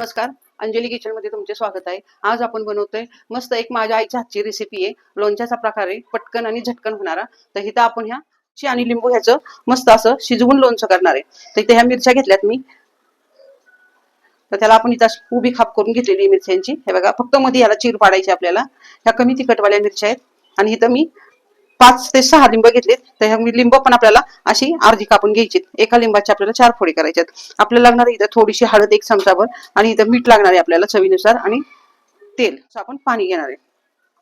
अंजली किचनमध्ये तुमचे स्वागत आहे. आज आपण बनवतोय मस्त एक माझ्या आईच्या हातची रेसिपी आहे. लोणच्याचा प्रकार आहे. पटकन आणि झटकन होणारा. तर इथं आपण ह्या ची आणि लिंबू ह्याचं मस्त असं शिजवून लोणचं करणार आहे. तर इथे ह्या मिरच्या घेतल्यात मी. तर त्याला आपण इथं उभी खाप करून घेतलेली मिरच्यांची. हे बघा फक्त मध्ये याला चीर पाडायची आपल्याला. ह्या कमी तिखटवाल्या मिरच्या आहेत. आणि इथं मी पाच ते सहा लिंब घेतलेत. तर मी लिंब पण आपल्याला अशी अर्धी कापून घ्यायची एका लिंबाची आपल्याला चार फोडी करायच्यात आपल्याला लागणार इथं थोडीशी हळद एक चमचाभर आणि इथं मीठ लागणार आहे आपल्याला चवीनुसार आणि तेल. आपण पाणी घेणार आहे.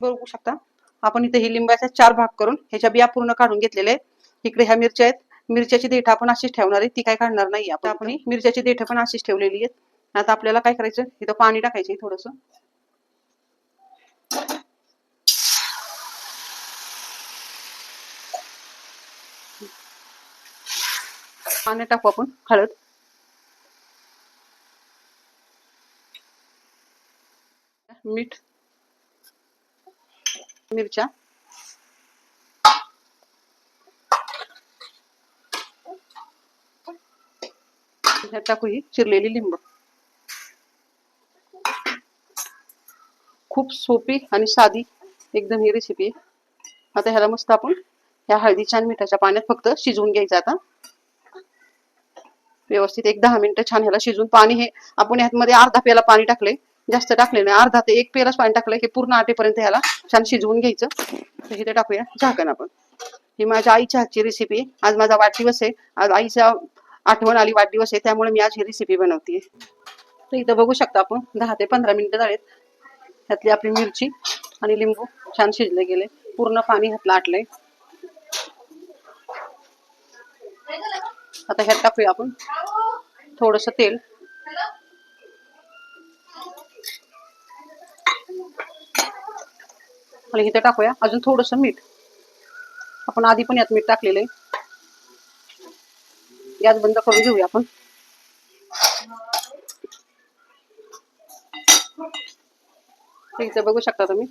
बघू शकता. आपण इथे ही लिंबाच्या चार भाग करून ह्याच्या बिया पूर्ण काढून घेतलेले आहेत. इकडे ह्या मिरच्या आहेत. मिरच्याची देठ आपण अशीच ठेवणार आहे. ती काय काढणार नाही. आपण आपण मिरच्याची देठ पण अशीच ठेवलेली आहेत. आता आपल्याला काय करायचं? इथं पाणी टाकायचं थोडस. पाणी टाकू आपण हळद. मीठ. मिरच्या. टाकू ही चिरलेली लिंब. खूप सोपी आणि साधी एकदम ही रेसिपी आता ह्याला मस्त आपण ह्या हळदीच्या आणि मिठाच्या पाण्यात फक्त शिजवून घ्यायचं आता. व्यवस्थित एक दहा मिनिटं छान ह्याला शिजून पाणी हे आपण ह्यामध्ये अर्धा पेला पाणी टाकले जास्त टाकले नाही अर्धा ते एक पेलाच पाणी टाकलं हे पूर्ण आटेपर्यंत ह्याला छान शिजवून घ्यायचं. तर इथे टाकूया झाकण आपण. ही माझ्या आईच्या हातची रेसिपी आहे. आज माझा वाढदिवस आहे. आज आईच्या आठवण आली वाढदिवस आहे. त्यामुळे मी आज ही रेसिपी बनवते तर इथं बघू शकता आपण दहा ते पंधरा मिनिटं झालेत. ह्यातली आपली मिरची आणि लिंबू छान शिजले गेले. पूर्ण पाणी ह्यातलं आटलंय. आता ह्यात टाकूया आपण. थोडस तेल. आणि इथे टाकूया. अजून थोडस मीठ. आपण आधी पण यात मीठ टाकलेलं आहे. गॅस बंद करून घेऊया आपण. इथे बघू शकता तुम्ही.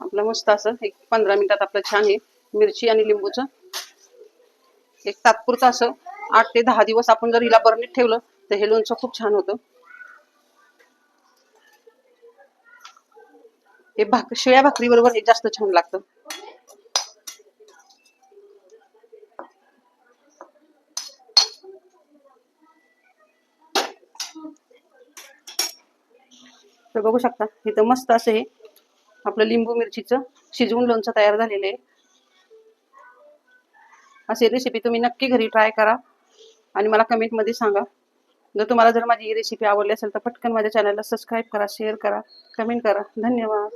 आपलं मस्त असं एक पंधरा मिनिटात आपलं छान आहे. मिरची आणि लिंबूचं. एक तात्पुरतं असं. आठ ते दहा दिवस आपण जर हिला बरणीत ठेवलं तर हे लोणचं खूप छान होतं. हे भाक शिळ्या भाकरी बरोबर हे जास्त छान लागतं. तर बघू शकता इथं मस्त असं हे. आपलं लिंबू मिरचीचं शिजवून लोणचं तयार झालेलं आहे. अशी रेसिपी तुम्ही नक्की घरी ट्राय करा. आणि मला कमेंटमध्ये सांगा. जर तुम्हाला जर माझी ही रेसिपी आवडली असेल तर पटकन माझ्या चॅनलला सबस्क्राईब करा शेअर करा कमेंट करा. धन्यवाद.